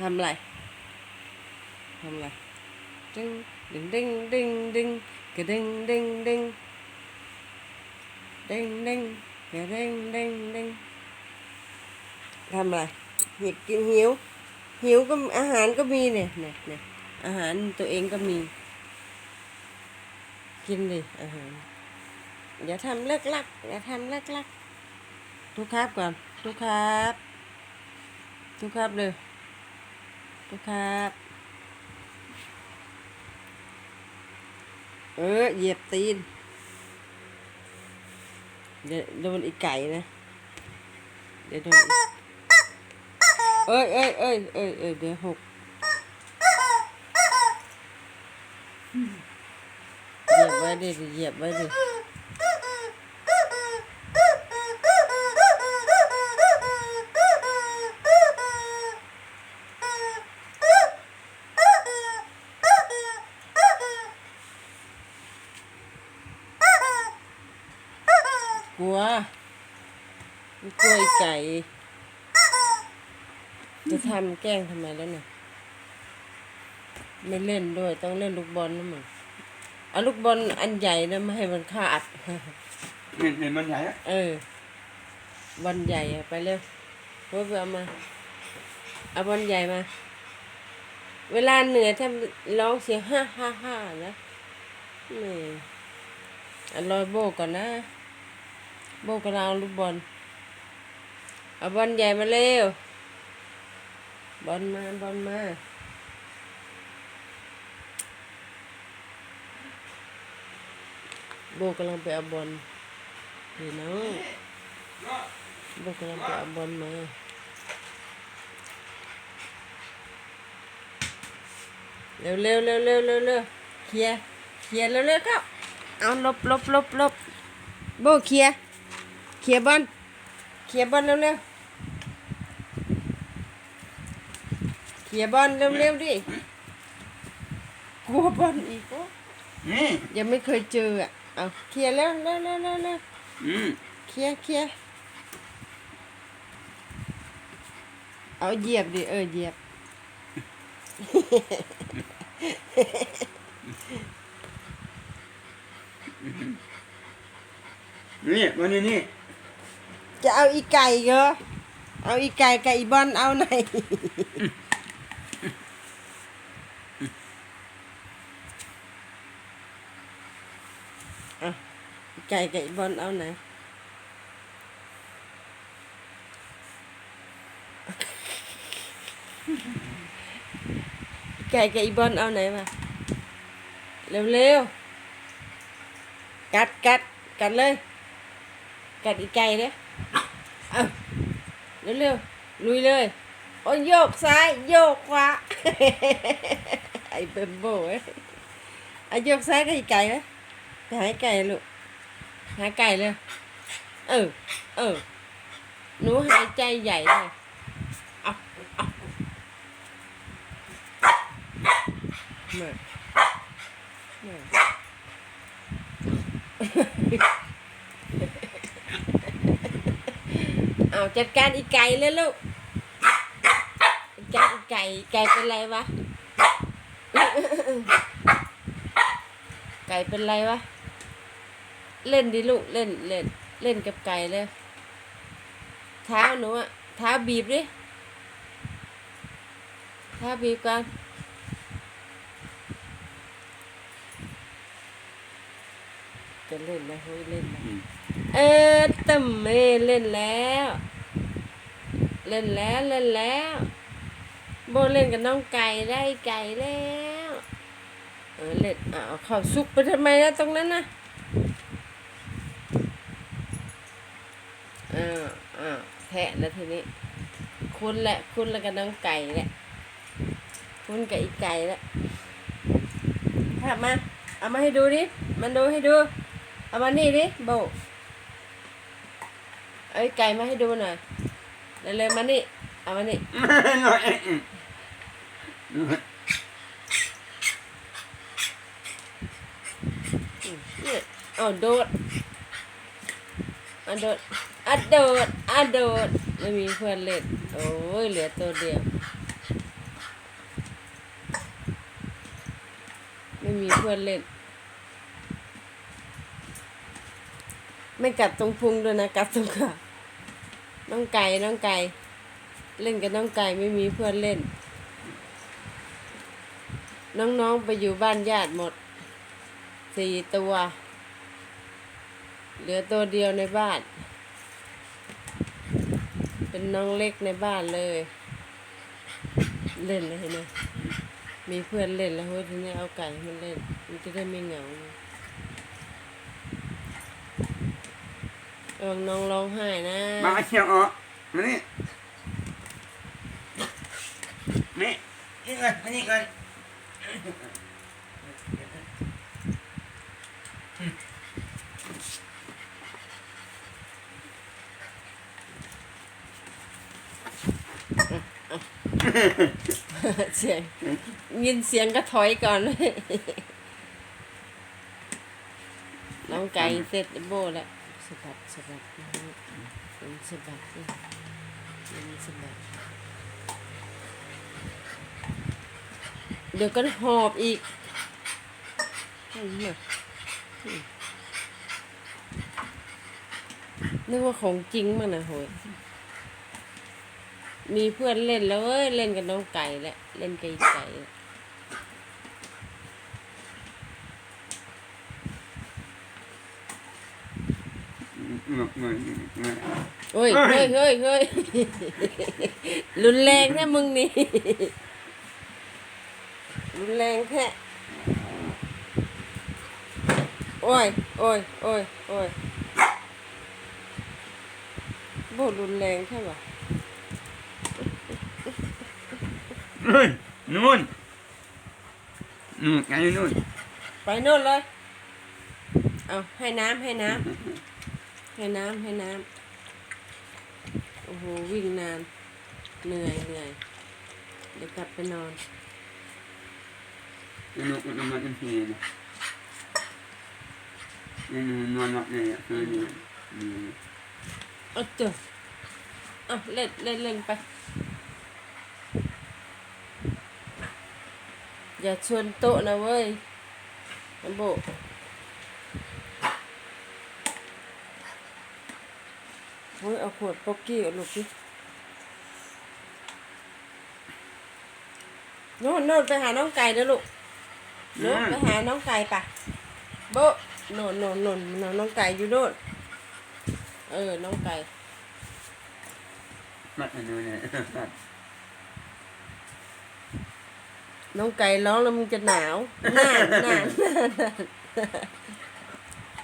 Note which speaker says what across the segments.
Speaker 1: ทำอะไรทำอะไรดึงดึงดึงดึงดึงกระดึงดึงดึงดึงดึงกระดึงดึงดึงทำอะไรหิวกินหิว หิวก็อาหารก็มีเนี่ยเนี่ยเนี่ยอาหารตัวเองก็มี กินดิอาหารอย่าทำเลิกลักอย่าทำเลิกลักทุกครับก่อนทุกครับ ทุกครับเลย ทุกครับ เออ เหยียบตีน เดี๋ยวโดนอีกไก่นะ เดี๋ยวโดนเอ้ยเอ้ยเอ้ยเอ้ยเอ้ยเดี๋ยวหกเหยียบไว้ดิเหยียบไว้ดิ กลัวไม่กลัวไอ้ไก่ จะทำแกล้งทำไมแล้วเนี่ย ไม่เล่นด้วย ต้องเล่นลูกบอลนะมึงเอาลูกบอลอันใหญ่นะไม่ให้มันขาด
Speaker 2: เห็นเห็นมันใหญ่อะ
Speaker 1: เออบอลใหญ่อะไปเร็วเพื่อเอามา เอาบอลใหญ่มา เวลาเหนื่อยถ้าร้องเสียงฮ่าฮ่าฮ่านะนี่อันรอยโบก่อนนะ โบกำลังเอาลูกบอล เอาบอลใหญ่มาเร็ว บอลมา บอลมาโบกำลังไปเอาบอลนี่น้องโบกำลังไปเอาบอลมาเร็วเร็วเร็วเร็วเร็วเร็วเคลียร์เคลียร์เร็วเร็วเข้าเอาลบลบลบลบโบเคลียร์เคลียร์บอลเคลียร์บอลเร็วเร็ว เคลียร์บอลเร็วเร็วดิกลัวบอลอีกโอ้
Speaker 2: อืม
Speaker 1: ยังไม่เคยเจออะเอาเคลียร์แล้วเร็วเร็วเร็วเร็ว
Speaker 2: อืม
Speaker 1: เคลียร์เคลียร์เอาเหยียบดิเออเหยียบ
Speaker 2: นี่มันนี่นี่
Speaker 1: จะเอาอีไก่เหรอเอาอีไก่กับอีบอลเอาไหน อะอี ไก่ไกับอลเอาไหนไก่ไกับอลเอาไหนมาเร็วๆ กัดกัดกัดเลย กัดอีไก่เนี่ยเอาเร็วๆ ลุยเลย โอ้ยโยกซ้าย โยกขวา ไอ้เบมโบ้เอ้ยโยกซ้ายกับอีไก่ไหมไปหาไก่ลูก หาไก่เลย เออ เออ หนูหายใจใหญ่เลยเอาเอามามาเอาจัดการอีไก่เลยลูกจัดไก่ไก่เป็นไรวะ ไก่เป็นไรวะ เล่นดิลูกเล่นเล่นเล่นกับไก่เลย เท้าหนูอะเท้าบีบดิเท้าบีบกันจะเล่นนะเฮ้ยเล่นนะ
Speaker 2: อืม
Speaker 1: เออตึมเมเล่นแล้ว เล่นแล้วเล่นแล้วโบเล่นกับน้องไก่ได้ไก่แล้ว เออเล่นอ้าวเข้าซุกไปทำไมนะตรงนั้นนะอ้าวอ้าว แทะแล้วทีนี้ คุณแหละ คุณแล้วกับน้องไก่แหละ คุณกับอีไก่แล้วถ้ามา เอามาให้ดูดิ มันดูให้ดู เอามานี่ดิโบเอาไอ้ไก่มาให้ดูหน่อยเร็วๆมานี่ เอามานี่
Speaker 2: หน่อยอืม
Speaker 1: เนี่ยเอาโดด อดดอดดอะโดดไม่มีเพื่อนเล่นโอ้ยเหลือตัวเดียว ไม่มีเพื่อนเล่น ไม่กัดตรงพุงด้วยนะ กัดตรงขาน้องไก่น้องไก่ เล่นกับน้องไก่ไม่มีเพื่อนเล่น น้องๆไปอยู่บ้านญาติหมดสี่ตัว เหลือตัวเดียวในบ้าน เป็นน้องเล็กในบ้านเลย เล่นเลยนไหมมีเพื่อนเล่นแล้วเฮ้ยทีนี้เอาไก่ให้มันเล่น มันจะได้ไม่เหงาระวังน้องร้องไห้นะ
Speaker 2: มาเชียวออกมานี่นี่นี่ก่อนมานี่ก่อน
Speaker 1: เสียงยินเสียงก็ถอยก่อน น้องไก่เสร็จโบแล้วสะบัดสะบัดมันสะบัดมันสะบัดเดี๋ยวก็หอบอีกนึกว่าของจริงมั้งนะโหย มีเพื่อนเล่นแล้วเว้ยเล่นกับน้องไก่แหละเล่นกับไอ้ไก่แหละ
Speaker 2: มามามา
Speaker 1: โอ้ย
Speaker 2: เฮ้
Speaker 1: เฮ้ย
Speaker 2: ย
Speaker 1: เฮ้ยเฮ้ยรุนแรงแท้มึงนี่รุนแรงแท้โอ้ยโอ้ยโอ้ยโอ้ยโบรุนแรงใช่ปะ
Speaker 2: เฮ้ยนู่นนู่นไงนู่น
Speaker 1: ไปโน่นเลย เอาให้น้ำให้น้ำให้น้ำให้น้ำโอ้โหวิ่งนาน เหนื่อยเหนื่อยเดี๋ยวกลับไปนอน
Speaker 2: นู่นนู่นนู่นนู่นนี่นะนี่นู่นนู่นนู่นนี่คือนี่นี่
Speaker 1: เอาเจอเอาเล่นเล่นเล่นไป อย่าชวนโต๊ะนะเว้ยน้ำโบเฮ้ยเอาขวดป๊อกกี้เอาลูกดิโน่นโน่นไปหาน้องไก่เด้อลูกโน่นไปหาน้องไก่ปะโบะโน่นโน่นโน่นน้องน้องไก่อยู่โน่นเออ น้องไก่
Speaker 2: มานู่นนี่
Speaker 1: น้องไก่ร้องแล้วมึงจะหนาวหนานหนาน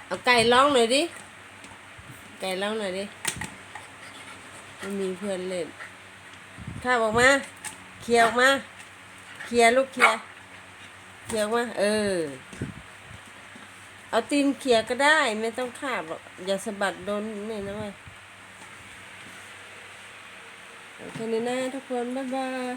Speaker 1: เอาไก่ร้องหน่อยดิ ไก่ร้องหน่อยดิไม่มีเพื่อนเล่นข้าบออกมา เคลียร์ออกมา เคลียร์ลูกเคลียร์ เคลียร์ออกมาเออ เอาตีนเคลียร์ก็ได้ ไม่ต้องคาบหรอกอย่าสะบัดโดนนี่นะเว้ยโอเคนี่นะทุกคน บ๊ายบาย